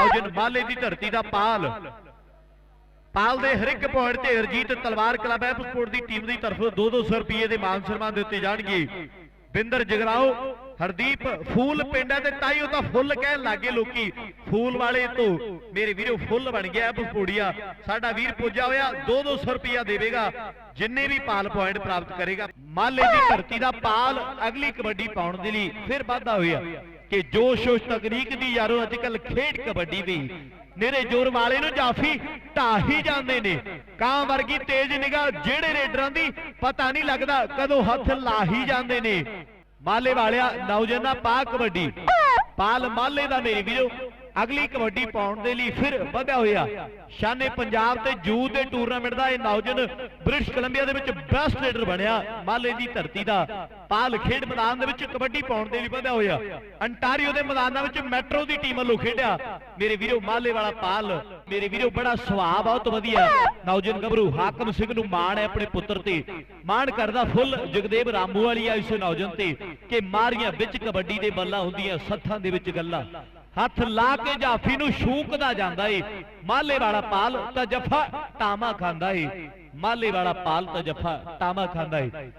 ਨੌਜਨ ਮਾਲੇ ਦੀ ਧਰਤੀ ਦਾ ਪਾਲ। ਪਾਲ ਦੇ ਹਰ ਇੱਕ ਪੁਆਇੰਟ ਤੇ ਹਰਜੀਤ ਤਲਵਾਰ ਕਲੱਬ ਐਪ ਦੀ ਟੀਮ ਦੀ ਤਰਫੋਂ 2-200 ਰੁਪਏ ਦੇ ਮਾਨ ਸਨਮਾਨ ਦਿੱਤੇ ਜਾਣਗੇ। ਬਿੰਦਰ ਜਗਰਾਓ, ਹਰਦੀਪ ਫੂਲ ਪਿੰਡ ਹੈ ਤੇ ਤਾਈਓ ਤਾਂ ਫੁੱਲ ਕਹਿਣ ਲੱਗੇ ਲੋਕੀ। ਫੂਲ ਵਾਲੇ ਤੋਂ ਮੇਰੇ ਵੀਰੋ, ਫੁੱਲ ਬਣ ਗਿਆ ਐਪ ਸਾਡਾ ਵੀਰ ਪੁੱਜਾ ਹੋਇਆ 2-200 ਰੁਪਇਆ ਦੇਵੇਗਾ, ਜਿੰਨੇ ਵੀ ਪਾਲ ਪੁਆਇੰਟ ਪ੍ਰਾਪਤ ਕਰੇਗਾ। ਮਾਲੇ ਦੀ ਧਰਤੀ ਦਾ ਪਾਲ ਅਗਲੀ ਕਬੱਡੀ ਪਾਉਣ ਦੇ ਲਈ ਫਿਰ ਵਾਧਾ ਹੋਇਆ। ਕਿ ਜੋਸ਼ ਉਸ ਤਕਨੀਕ ਦੀ ਯਾਰੋ ਅੱਜ ਕੱਲ ਖੇਡ ਕਬੱਡੀ ਦੀ ਨੇਰੇ ਜ਼ੋਰ ਵਾਲੇ ਨੂੰ ਜਾਫੀ ਢਾਹੀ ਜਾਂਦੇ ਨੇ। ਕਾਂ ਵਰਗੀ ਤੇਜ਼ ਨਿਗਾਹ ਜਿਹੜੇ ਰੇਡਰਾਂ ਦੀ ਪਤਾ ਨਹੀਂ ਲੱਗਦਾ ਕਦੋਂ ਹੱਥ ਲਾਹੀ ਜਾਂਦੇ ਨੇ। ਮਾਲੇ ਵਾਲਿਆ, ਨੌਜਵਾਨਾਂ ਪਾ ਕਬੱਡੀ। ਪਾਲ ਮਾਲੇ ਦਾ ਮੇਰੇ ਵੀਰੋ। ਅਗਲੀ ਕਬੱਡੀ ਪਾਉਣ ਦੇ ਲਈ ਫਿਰ ਵਧਿਆ ਹੋਇਆ। ਸ਼ਾਨੇ ਪੰਜਾਬ ਤੇ ਯੂਥ ਦੇ ਟੂਰਨਾਮੈਂਟ ਦਾ ਇਹ ਨੌਜਵਾਨ ਬ੍ਰਿਟਿਸ਼ ਕੋਲੰਬੀਆ ਦੇ ਵਿੱਚ ਬੈਸਟ ਰੇਡਰ ਬਣਿਆ, ਮਾਲੇ ਦੀ ਧਰਤੀ ਦਾ। ਪਾਲ ਖੇਡ ਮੈਦਾਨ ਦੇ ਵਿੱਚ ਕਬੱਡੀ ਪਾਉਣ ਦੇ ਲਈ ਵਧਿਆ ਹੋਇਆ। ਅੰਟਾਰੀਓ ਦੇ ਮੈਦਾਨਾਂ ਵਿੱਚ ਮੈਟਰੋ ਦੀ ਟੀਮ ਵੱਲੋਂ ਖੇਡਿਆ। ਮੇਰੇ ਵੀਰੋ, ਮਾਲੇ ਵਾਲਾ ਪਾਲ, ਮੇਰੇ ਵੀਰੋ, ਬੜਾ ਸੁਭਾਅ ਬਹੁਤ ਵਧੀਆ। ਨੌਜਵਾਨ ਗੱਭਰੂ, ਹਾਕਮ ਸਿੰਘ ਨੂੰ ਮਾਣ ਹੈ ਆਪਣੇ ਪੁੱਤਰ ਤੇ। ਮਾਣ ਕਰਦਾ ਫੁੱਲ, ਜਗਦੇਵ ਰਾਮੂ ਵਾਲੀ ਆ ਇਸ ਨੌਜਵਾਨ ਤੇ ਕਿ ਮਾਰੀਆਂ ਵਿੱਚ ਕਬੱਡੀ ਦੇ ਬੱਲਾ ਹੁੰਦੀਆਂ, ਸੱਥਾਂ ਦੇ ਵਿੱਚ ਗੱਲਾਂ। ਹੱਥ ਲਾ ਕੇ ਜਾਫੀ ਨੂੰ ਸ਼ੂਕਦਾ ਜਾਂਦਾ ਏ। ਮਾਲੇ ਵਾਲਾ ਪਾਲ ਤਾਂ ਜਫਾ ਟਾਮਾ ਖਾਂਦਾ ਏ। ਮਾਲੇ ਵਾਲਾ ਪਾਲ ਤਾਂ ਜਫਾ ਟਾਮਾ ਖਾਂਦਾ ਏ।